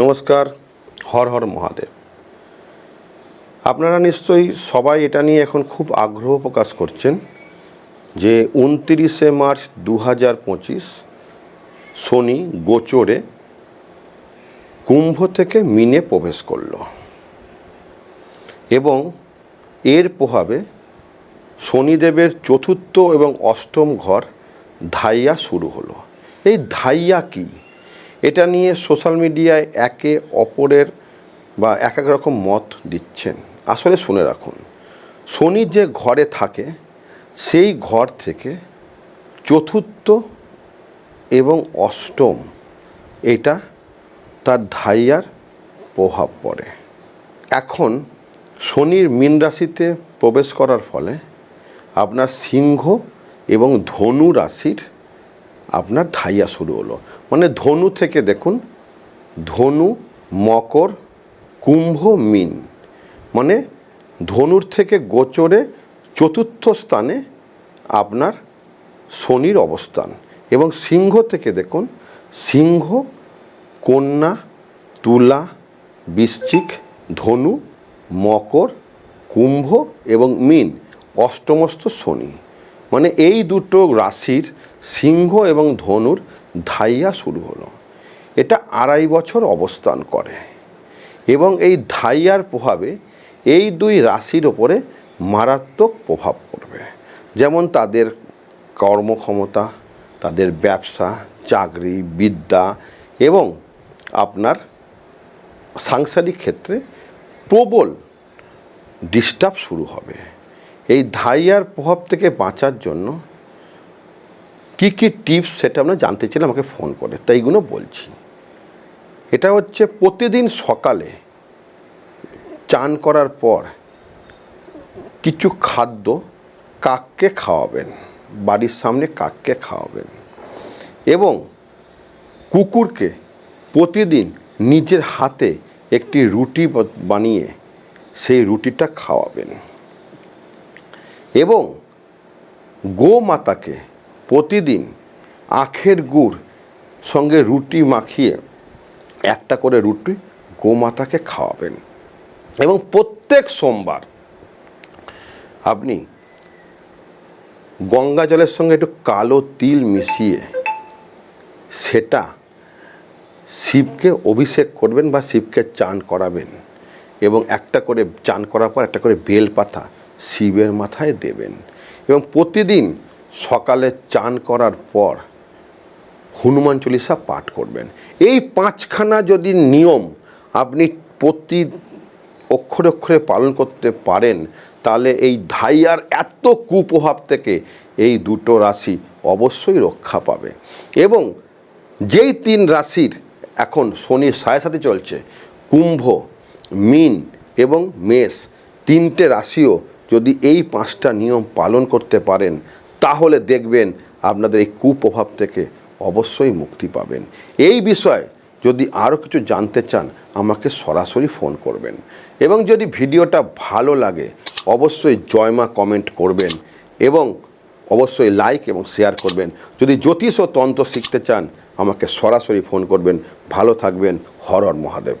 নমস্কার, হর হর মহাদেব। আপনারা নিশ্চয়ই সবাই এটা নিয়ে এখন খুব আগ্রহ প্রকাশ করছেন যে উনতিরিশে মার্চ দু হাজার পঁচিশ শনি গোচরে কুম্ভ থেকে মিনে প্রবেশ করল এবং এর প্রভাবে শনিদেবের চতুর্থ এবং অষ্টম ঘর ধাইয়া শুরু হলো। এই ধাইয়া কি? এটা নিয়ে সোশ্যাল মিডিয়ায় একে অপরের বা এক এক রকম মত দিচ্ছেন। আসলে শুনে রাখুন, শনি যে ঘরে থাকে, সেই ঘর থেকে চতুর্থ এবং অষ্টম, এটা তার ধাইয়ার প্রভাব পড়ে। এখন শনির মীন রাশিতে প্রবেশ করার ফলে আপনার সিংহ এবং ধনু রাশির আপনার ধাইয়া শুরু হলো। মানে ধনু থেকে দেখুন, ধনু, মকর, কুম্ভ, মিন। মানে ধনুর থেকে গোচরে চতুর্থ স্থানে আপনার শনির অবস্থান। এবং সিংহ থেকে দেখুন, সিংহ, কন্যা, তুলা, বৃশ্চিক, ধনু, মকর, কুম্ভ এবং মিন অষ্টমস্ত শনি। মানে এই দুটো রাশির সিংহ এবং ধনুর ধাইয়া শুরু হলো। এটা আড়াই বছর অবস্থান করে। এবং এই ধাইয়ার প্রভাবে এই দুই রাশির ওপরে মারাত্মক প্রভাব পড়বে। যেমন তাদের কর্মক্ষমতা, তাদের ব্যবসা, চাকরি, বিদ্যা এবং আপনার সাংসারিক ক্ষেত্রে প্রবল ডিস্টার্ব শুরু হবে। এই ধাইয়ার প্রভাব থেকে বাঁচার জন্য কী কী টিপস সেটা আমরা জানতে চাইলে আমাকে ফোন করে তাইগুলো বলছি। এটা হচ্ছে প্রতিদিন সকালে চান করার পর কিছু খাদ্য কাককে খাওয়াবেন, বাড়ির সামনে কাককে খাওয়াবেন এবং কুকুরকে প্রতিদিন নিজের হাতে একটি রুটি বানিয়ে সেই রুটিটা খাওয়াবেন এবং গোমাতাকে প্রতিদিন আখের গুড় সঙ্গে রুটি মাখিয়ে একটা করে রুটি গোমাতাকে খাওয়াবেন। এবং প্রত্যেক সোমবার আপনি গঙ্গা জলের সঙ্গে একটু কালো তিল মিশিয়ে সেটা শিবকে অভিষেক করবেন বা শিবকে চান করাবেন এবং একটা করে চান করার পর একটা করে বেল পাতা শিবের মাথায় দেবেন। এবং প্রতিদিন সকালে চান করার পর হনুমান চল্লিশা পাঠ করবেন। এই পাঁচখানা যদি নিয়ম আপনি প্রতি অক্ষরে অক্ষরে পালন করতে পারেন, তাহলে এই ধাইয়ার এত কুপ্রভাব থেকে এই দুটো রাশি অবশ্যই রক্ষা পাবে। এবং যেই তিন রাশির এখন শনি সাড়ে সাথে চলছে, কুম্ভ, মিন এবং মেষ, তিনটে রাশিও যদি এই পাঁচটা নিয়ম পালন করতে পারেন তাহলে দেখবেন আপনাদের এই কুপ্রভাব থেকে অবশ্যই মুক্তি পাবেন। এই বিষয়ে যদি আরও কিছু জানতে চান, আমাকে সরাসরি ফোন করবেন। এবং যদি ভিডিওটা ভালো লাগে, অবশ্যই জয়মা কমেন্ট করবেন এবং অবশ্যই লাইক এবং শেয়ার করবেন। যদি জ্যোতিষ ও তন্ত্র শিখতে চান, আমাকে সরাসরি ফোন করবেন। ভালো থাকবেন। হর হর মহাদেব।